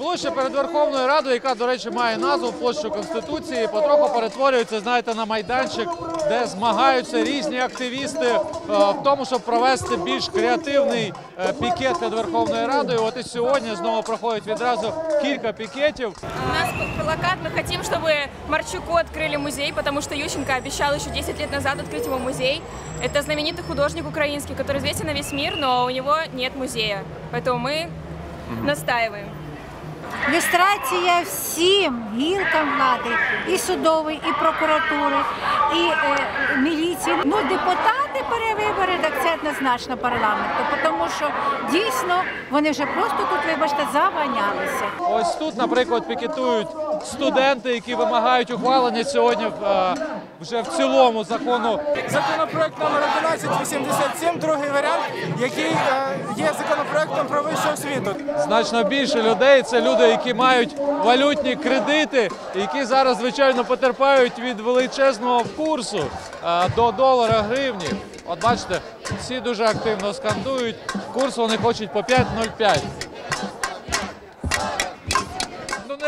Площа перед Верховною Радою, яка, до речі, має назву площу Конституції, потроху перетворюється, знаєте, на майданчик, де змагаються різні активісти е, в тому, щоб провести більш креативний е, пікет перед Верховною Радою. От і сьогодні знову проходить відразу кілька пікетів. У нас п- плакат, мы хотим, чтобы Марчуку открыли музей, потому что Ющенко обещал еще 10 лет назад открыть ему музей. Это знаменитый художник украинский, который известен на весь мир, но у него нет музея. Поэтому мы настаиваем. Люстрація всім гілкам влади, і судової, і прокуратури, і е, міліції. Ну, депутати перевибори, так це однозначно парламенту, тому що дійсно вони вже просто тут, вибачте, заванялися. Ось тут, наприклад, пікетують студенти, які вимагають ухвалення сьогодні е, вже в цілому закону Законопроект номер 1187, другий варіант, який е, є законопроектом про вищу освіту. значно більше людей. Це люди, які мають валютні кредити, які зараз, звичайно, потерпають від величезного курсу е, до долара гривні. От бачите, всі дуже активно скандують. Курс вони хочуть по 5,05.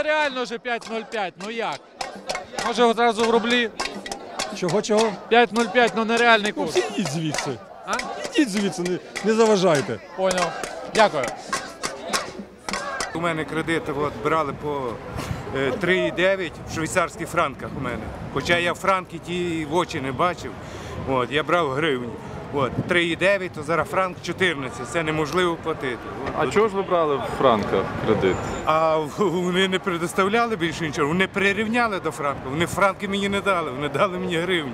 Ну нереально вже 5,05. Ну як? Може одразу в рублі Чого чого? 5,05, ну нереальний курс. Ідіть звідси. А? Ідіть звідси, не, не заважайте. Поняв. Дякую. У мене кредити от, брали по е, 3,9 в швейцарських франках у мене. Хоча я франки ті в очі не бачив. От, я брав гривні. От, 3,9, то зараз франк 14. Це неможливо платити. От, А от. чого ж ви брали в франках кредит? А вони не предоставляли більше нічого. Вони прирівняли до франку. Вони франки мені не дали, вони дали мені гривні.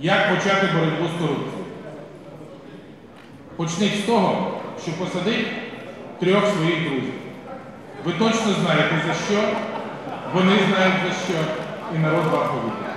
Як почати боротьбу з корупцією? Почніть з того, що посадить трьох своїх друзів. Ви точно знаєте за що, вони знають за що, і народ вам повірить.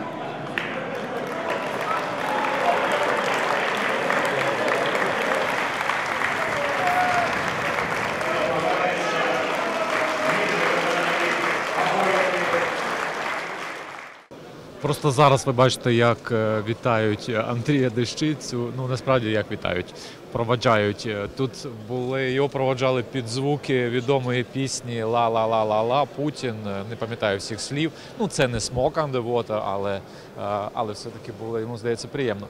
Просто зараз ви бачите, як е, вітають Андрія Дещицю. Ну насправді як вітають, проваджають. Е, Тут були його проваджали під звуки відомої пісні Ла ла ла ла ла Путін. Е, Не пам'ятаю всіх слів. Ну це не smoke on але, е, але все-таки було йому здається приємно.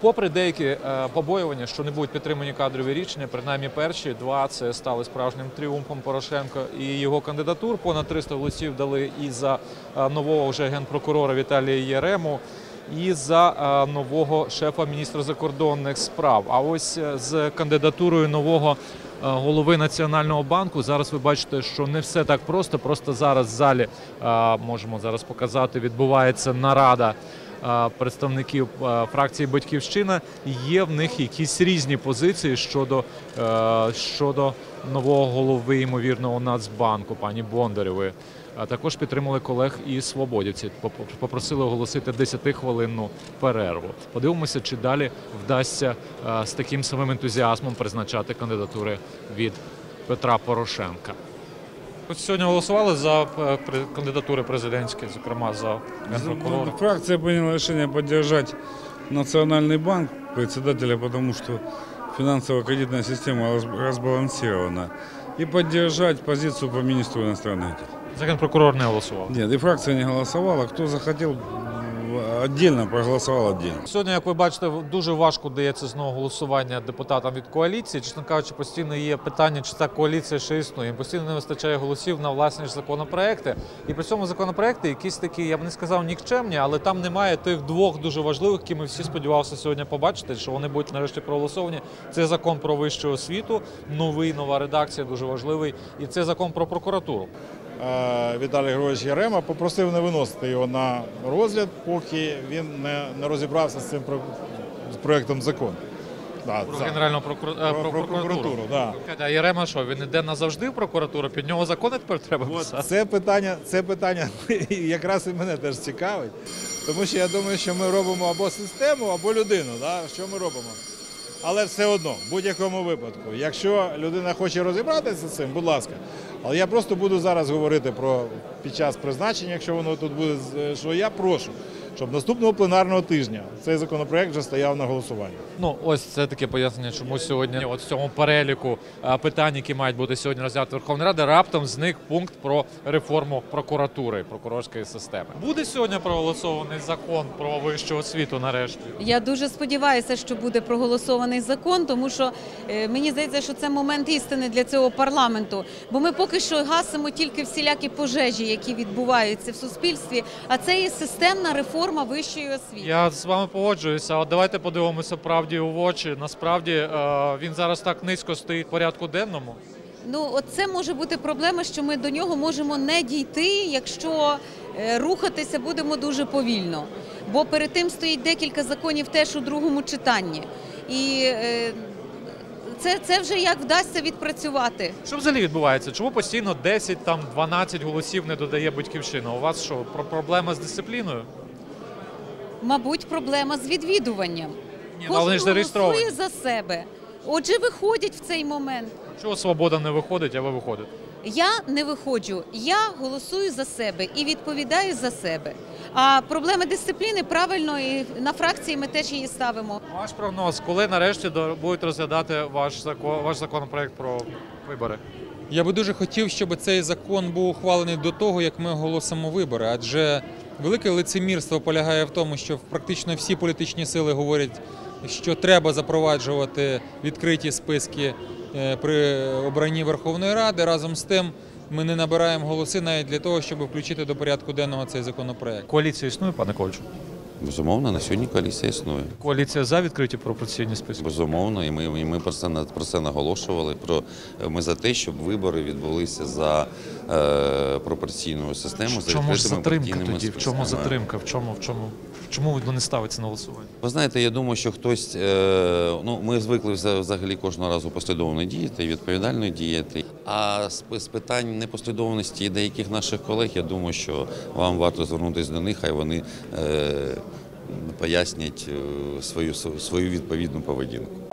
Попри деякі побоювання, що не будуть підтримані кадрові рішення, принаймні перші два це стали справжнім тріумфом Порошенка і його кандидатур. Понад 300 голосів дали і за нового вже генпрокурора Віталія Єрему. І за е, нового шефа міністра закордонних справ. А ось е, з кандидатурою нового е, голови національного банку зараз ви бачите, що не все так просто. Просто зараз в залі можемо зараз показати. Відбувається нарада представників фракції Батьківщина. Є в них якісь різні позиції щодо, е, щодо нового голови ймовірного Нацбанку, пані Бондарєвої. Також підтримали колег і свободівці. Попросили оголосити 10-хвилинну перерву. Подивимося, чи далі вдасться е, з таким самим ентузіазмом призначати кандидатури від Петра Порошенка. Ось сьогодні голосували за е, кандидатури президентські, зокрема за генпрокурора. Фракция приняла решение поддержать Национальный банк председателя, потому что финансово-кредитная система розбалансована. разбалансирована, и поддержать позицию по министру іностранних дел. За генпрокурор не голосував. Нет, и фракция не голосовала. Кто захотел м, отдельно, проголосовал отдельно. Сьогодні, як ви бачите, дуже важко дається знову голосування депутатам від коаліції. Чесно кажучи, постійно є питання, чи ця коаліція ще існує. Постійно не вистачає голосів на власні ж законопроекти. І при цьому законопроекти якісь такі, я б не сказав, нікчемні, але там немає тих двох дуже важливих, які ми всі сподівалися сьогодні побачити, що вони будуть нарешті проголосовані. Це закон про вищу освіту, новий, нова редакція, дуже важливий. І це закон про прокуратуру. Е, Віталій Григорович Ярема попросив не виносити його на розгляд, поки він не, не розібрався з цим про- з проектом закону. Да, Про це- генеральну прокур... е, про, про про прокуратуру. Да. А Єрема що, він іде назавжди в прокуратуру? Під нього закони тепер треба писати? це питання, це питання якраз і мене теж цікавить, тому що я думаю, що ми робимо або систему, або людину. Да? Що ми робимо? Але все одно, в будь-якому випадку, якщо людина хоче розібратися з цим, будь ласка. Але я просто буду зараз говорити про під час призначення, якщо воно тут буде, з- що я прошу, щоб наступного пленарного тижня цей законопроект вже стояв на голосуванні. Ну, ось це таке пояснення, чому сьогодні, от в цьому переліку питань, які мають бути сьогодні розглянуті Верховної Ради, раптом зник пункт про реформу прокуратури, прокурорської системи. Буде сьогодні проголосований закон про вищу освіту нарешті. Я дуже сподіваюся, що буде проголосований закон, тому що е, мені здається, що це момент істини для цього парламенту. Бо ми поки що гасимо тільки всілякі пожежі, які відбуваються в суспільстві. А це є системна реформа вищої освіти. Я з вами погоджуюся. От давайте подивимося правді у очі. Насправді е, він зараз так низько стоїть в порядку денному. Ну, от це може бути проблема, що ми до нього можемо не дійти, якщо е, рухатися будемо дуже повільно. Бо перед тим стоїть декілька законів теж у другому читанні. І е, це, це вже як вдасться відпрацювати. Що взагалі відбувається? Чому постійно 10 там 12 голосів не додає батьківщина? У вас що, проблема з дисципліною? Мабуть, проблема з відвідуванням. Ні, але вони ж Кожен зареєстровані. голосує за себе. Отже, виходять в цей момент. Чого свобода не виходить, а ви виходите? Я не виходжу, я голосую за себе і відповідаю за себе. А проблеми дисципліни правильно і на фракції ми теж її ставимо. Ваш прогноз, коли нарешті до- будуть розглядати ваш закон, ваш законопроект про вибори? Я би дуже хотів, щоб цей закон був ухвалений до того, як ми оголосимо вибори, адже велике лицемірство полягає в тому, що практично всі політичні сили говорять, що треба запроваджувати відкриті списки е, при обранні Верховної Ради. Разом з тим ми не набираємо голоси навіть для того, щоб включити до порядку денного цей законопроект. Коаліція існує, пане Ковальчу? Безумовно, на сьогодні коаліція існує. Коаліція за відкриті пропорційні списки. Безумовно, і ми, і ми про це про це наголошували. Про ми за те, щоб вибори відбулися за е, пропорційною системою. за Чому ж відкритими затримка тоді? В чому затримка? В чому, в чому, чому воно не ставиться на голосування? Ви знаєте, я думаю, що хтось, е, ну ми звикли взагалі кожного разу послідовно діяти і відповідально діяти. А з, з питань непослідовності деяких наших колег, я думаю, що вам варто звернутися до них, хай вони е, пояснять е, свою свою відповідну поведінку.